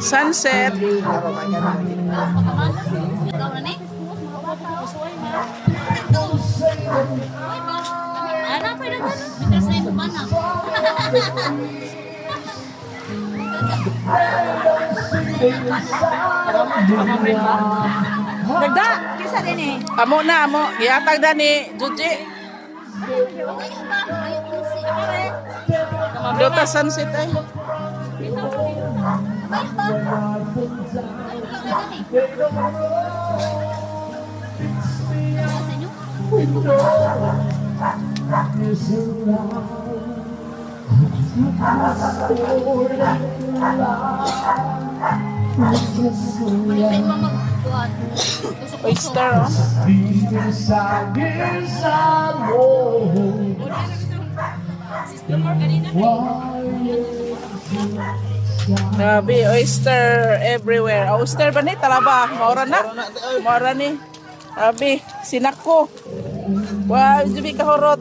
Sunset. Nagda kisa din eh. Amo na, amo. Gihatag na ni Juji. Dota sunset ay. Oyster, oh. Grabe, oyster everywhere. Oyster ba ni? Talaba? Maura na? Maura ni. Grabe, sinak ko. Wow, jubi kahurot.